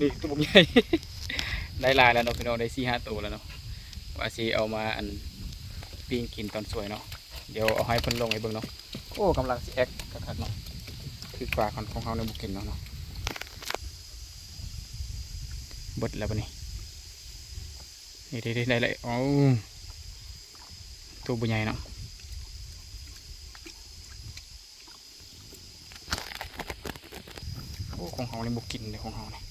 นี่ตัวใหญ่ ได้ลายแล้วเนาะพี่น้องได้สี่ห้าตัวแล้วเนาะว่าสิเอามาอันปิ้งกินตอนสวยเนาะเดี๋ยวเอาให้เพิ่นลงให้เบิ่งเนาะโอ้กำลังสิแอคคักๆเนาะคือกว่าของของเขาในบุกินเนาะเนาะบดแล้วปะนี่นี่ได้ได้เลยอ๋อตัวบุใหญ่เนาะโอ้ของเขาในบุกินเลยของเขาเนี่ย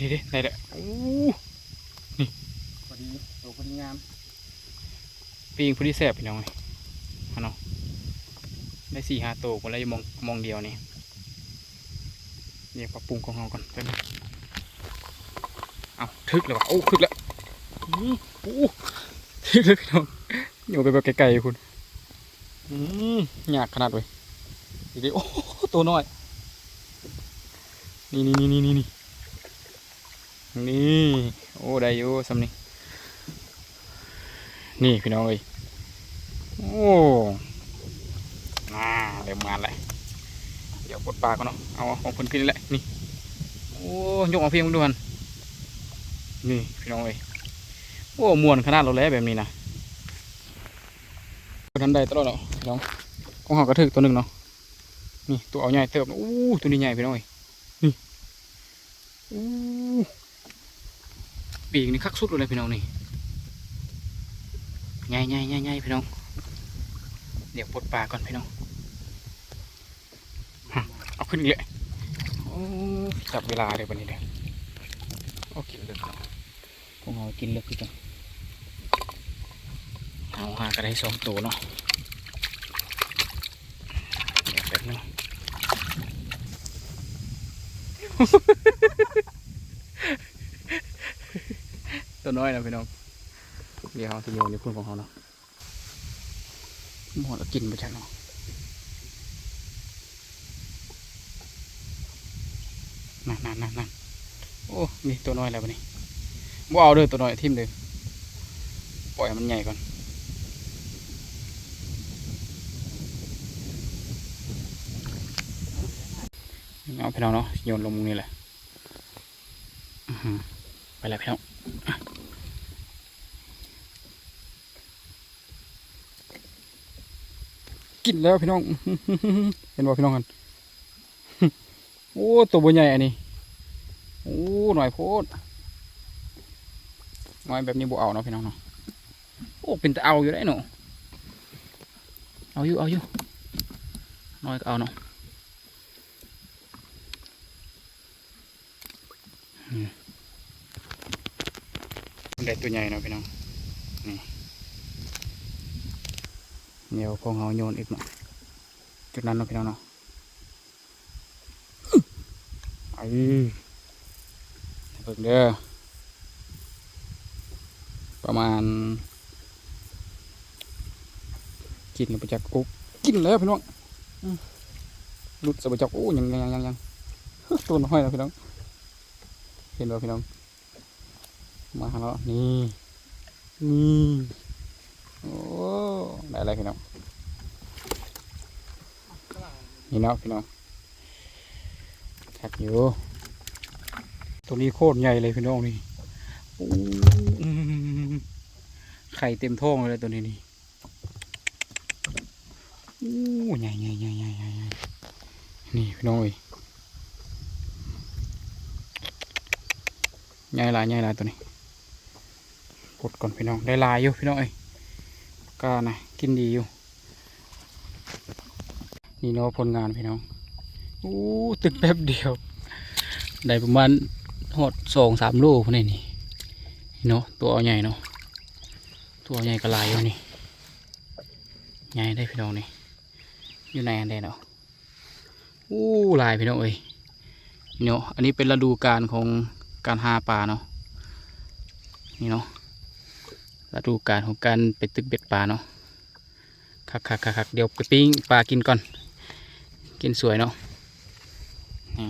ด้เด้ได้เลยโอ้นี่พอดีโตพอดีงามปีงพอดีแสบพี่น้องเลยฮะเนาะได้สี่ห้าโตวคนละมองมองเดียวนี่เนี่ยปรับปรุงของเราก่อนแป๊บนึงเอาทึกแล้ววะโอ้ทึกแล้วอื้อโอ้ทึกเลยพี่น้องอยู่ไปแบบไกลๆคุณอืมยากขนาดเลยดีดีโอ้ตัวน้อยนี่นี่นี่นี่นี่ นี่โอ้ได้อยู่สำนี่นี่พี่น้องเอ้ยโอ้น่าเริ่มงานแล้วเดี๋ยวปลดปลาก่อนเนาะเอาของคนขึ้นแหละนี่โอ้ยกเอาเพียงมึงดูหันนี่พี่น้องเอ้ยโอ้มวนขนาดเราแล้วแบบนี้นะทันใดตลอดเนาะพี่น้องของเขากระถึกตัวหนึ่งเนาะนี่ตัวเอาใหญ่เติบโอ้ตัวนี้ใหญ่พี่น้องเอ้ยนี่โอ้ ปีกนี่คักสุดเลยพี่น้องนี่ใหญ่ใหญ่ใหญ่ใหญ่พี่น้อง เดี๋ยวปลดปลาก่อนพี่น้องฮะเอาขึ้นเลยอ้จับเวลาเลยวันนี้เด้อโอ้กินเลือกครับพวกเรากินเลือกคือจังเอาหาก็ได้สองตัวเนาะเดี๋ยวแป๊บนึง ตัวน้อยนะพี่น้องเดี๋ยวเขาจะโยนในพุ่นของเขาเนาะหมดแล้วกินไปใช่เนาะนั่นนั่นนั่นนั่นโอ้นี่ตัวน้อยแล้วปะนี่บ่เอาเด้อตัวน้อยทิ่มเลยปล่อยมันใหญ่ก่อนเอาพี่น้องเนาะโยนลงมุมนี้แหละไปแล้วพี่น้อง กินแล้วพี่น้อง เห็นบ่พี่น้องกันโอ้ตัวบใหญ่อันนี้โอ้หน่อยโพดหน่อยแบบนี้บัเอาเนาะพี่น้องเนาะโอ้เป็นแต่เอาอยู่ได้เนาะเอาอยู่เอาอยู่หน่อยก็เอาเนาะได้ตัวใหญ่เนาะพี่น้องนี่ เดี๋ยวคงเอาโยนอีกเนาะจุดนั้นเนาะพี่น้องเนาะไอ้เบิ่งเด้อประมาณ กินไปจากโอ้กินแล้วพี่น้องลุดสบจากโอ้ยังยังยังยังยังตัวน้อยนะพี่น้อง เห็นบ่พี่น้องมาหาแล้วนี่นี่โอ้ ได้อะไรพี่น้องนี่เนาะพี่น้องทักอยู่ตัวนี้โคตรใหญ่เลยพี่น้องนี่โอ้อืมไข่เต็มท้องเลยตัวนี้นี่โอ้ใหญ่ใหญ่ใหญ่ใหญ่ใหญ่ใหญ่นี่พี่น้องเอ้ยใหญ่หลายใหญ่หลายตัวนี้กดก่อนพี่น้องได้ลายอยู่พี่น้องเอ้ย ก็นะกินดีอยู่ นี่เนาะผลงานพี่น้องโอ้ตึกแป๊บเดียว ได้ประมาณหอดสองสามลพวกนี้นี่นี่เนาะตัวอาใหญ่เนาะตัวใหญ่กระลายอยู่นี่ใหญ่ได้พี่น้องนี่อยู่ในอันใดเนาะอู้ลายพี่น้องเอ้ยนี่เนาะอันนี้เป็นฤดูกาลของการหาปลาเนาะนี่เนาะ ฤดูกาลของการไปตึกเบ็ดปลาเนาะคักคักคักคักเดี๋ยวไปปิ้งปลากินก่อน กินสวยเนาะนี่